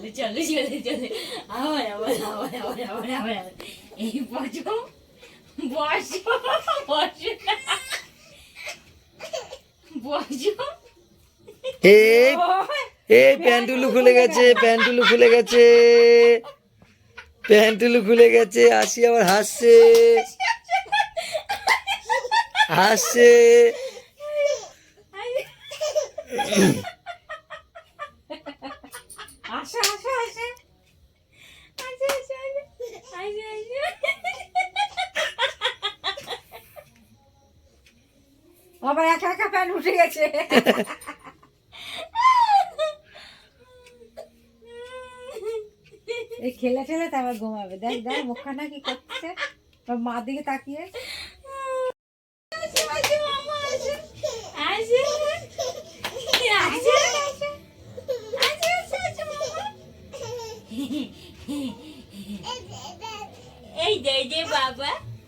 চলে চলে চলে চলে আবার আবার আবার আবার আবার আবার। এই বসো বসো বসো। বসো। এই এই প্যান্টুলু খুলে গেছে প্যান্টুলু খুলে গেছে। প্যান্টুলু খুলে গেছে আসি আবার হাসছে। হাসছে। বাবা একা একা প্যান্ট উঠে গেছে। এই খেলে ঠেলে তারপর ঘুমাবে। দেখ দেখ মুখখানা কি করছে। মা দিকে তাকিয়ে।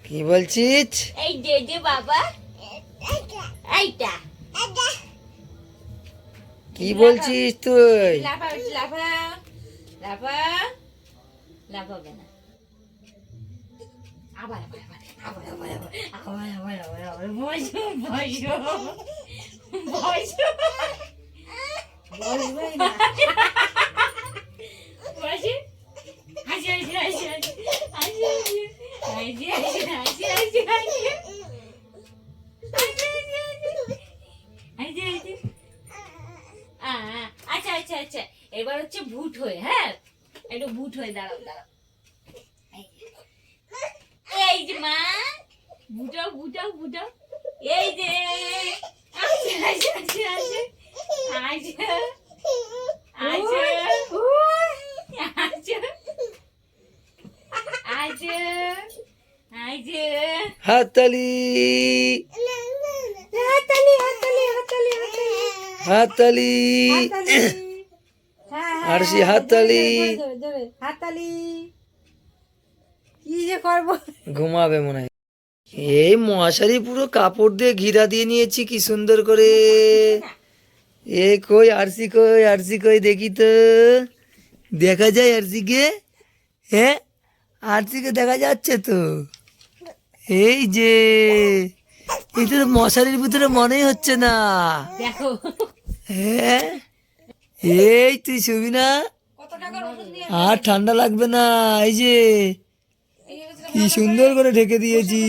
কি বলছিস? এই যে যে বাবা। এইটা কি বলছিস তুই লাফা লাফা লাফা লাফাবে না আবার আবার আবার আবার আবার আবার আবার আবার আবার আবার বসো বসো বসো বসবেই না এবার হচ্ছে ভুট হয়ে হ্যাঁ? একটু ভুট হয়ে দাঁড়াও দাঁড়াও। এই যে। মা। বুটাও বুটাও বুটাও। এই যে। আচ্ছা আচ্ছা আচ্ছা আচ্ছা আচ্ছা আচ্ছা হাততালি হাততালি। হাততালি হাততালি হাততালি। হাততালি। হাততালি। হ্যাঁ, হ্যাঁ, আরশি, হাততালি। হাততালি। কি যে করব? ঘুমাবে মনে হয়। এই মশারি পুরো কাপড় দিয়ে ঘিরা দিয়ে নিয়েছি কি সুন্দর করে। এ কই আরসি কই আরসি কই দেখি তো। দেখা যায় আরসিকে হ্যাঁ আরসিকে দেখা যাচ্ছে তো? এই যে এটা তো মশারির ভিতরে মনেই হচ্ছে না। দেখো। হ্যাঁ এই তুই ছবি না? আর ঠান্ডা লাগবে না এই যে। কি সুন্দর করে ঢেকে দিয়েছি।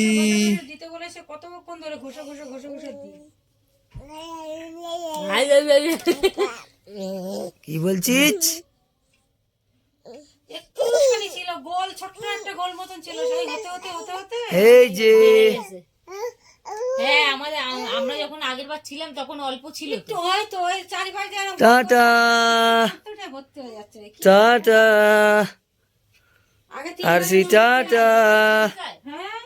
কি বলছিস? এই যে। হ্যাঁ আমাদের আমরা যখন আগের বার ছিলাম তখন অল্প ছিল তো তো। হয়তো ওই চারিপাশে যেন টাটা ভর্তি হয়ে যাচ্ছে টাটা আগে আর সি টাটা হ্যাঁ?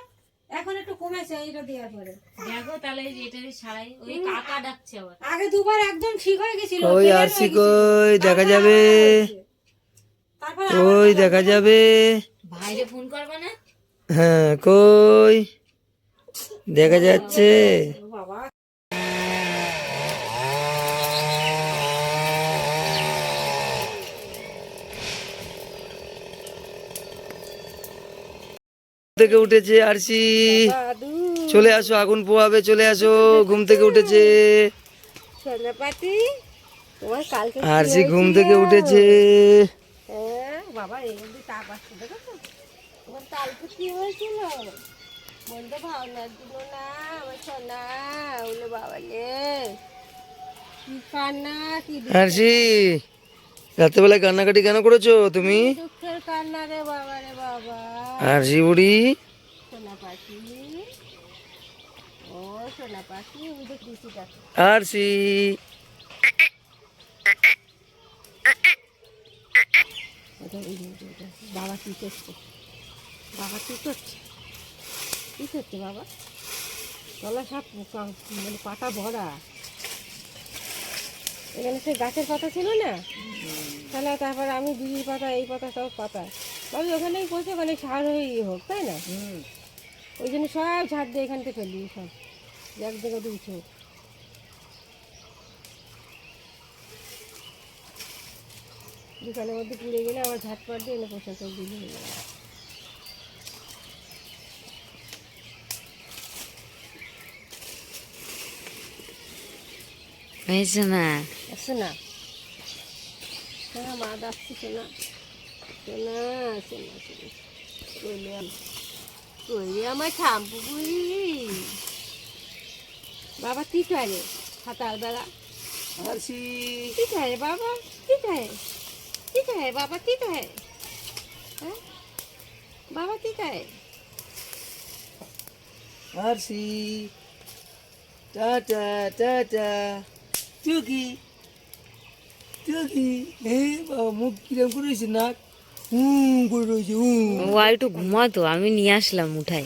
এখন একটু কমেছে এইটা দেওয়ার পরে। দেখো তাহলে এই যে সারাই ওই কাকা ডাকছে আবার। আগে দুবার একদম ঠিক হয়ে গেছিল ওই আর সি কই দেখা যাবে। তারপরে ওই দেখা যাবে। ভাইরে ফোন করবে না? হ্যাঁ কই? দেখা যাচ্ছে। থেকে উঠেছে আরসি চলে আসো আগুন পোয়াবে চলে আসো ঘুম থেকে উঠেছে। আরসি ঘুম থেকে উঠেছে। হ্যাঁ বাবা এই তাপ আসছে দেখো তোমার কালকে কি হয়েছিল? না আমার সোনা ওলে বাবা লে কি কান্না। কি রাত্রেবেলায় কান্নাকাটি কেন করেছ তুমি? দুঃখের কান্না রে বাবা রে বাবা। বুড়ি। সোনা পাখি। ও সোনা পাখি ওই যে কৃষি ওটা। বাবা কি করছে? বাবা কি করছে? কি করছে বাবা? তলা সব মানে পাতা ভরা। এখানে সে গাছের পাতা ছিল না? তাহলে তারপর আমি বিড়ির পাতা এই পাতা সব পাতা। তবে ওখানেই বসে মানে সার হয়ে ইয়ে হোক তাই না? ওই জন্য সব ঝাড় দিয়ে এখান থেকে ফেলবি সব। এক জায়গায় দিয়েছে দোকানের মধ্যে পুড়ে গেলে আবার ঝাটপাট দিয়ে এনে পোশাক দিলে হয়ে যাবে। হয়েছে না আসো না মা ডাকছি শোনা। শোনা শোনা শোনা। কইলে আম- কইলে আমার ঠাম্পু বুড়ি বাবা কি করে হাতার বেলা। আরসি কি খায় বাবা? কি খায়? কি খায় বাবা? কি খায়? হ্যাঁ? বাবা কি খায়? আরসি টাটা টাটা টুকি তুই হে এই মুখ কিরম করে রয়েছে নাক? হুম করে রয়েছে হুম ও একটু ঘুমাতো আমি নিয়ে আসলাম উঠাই।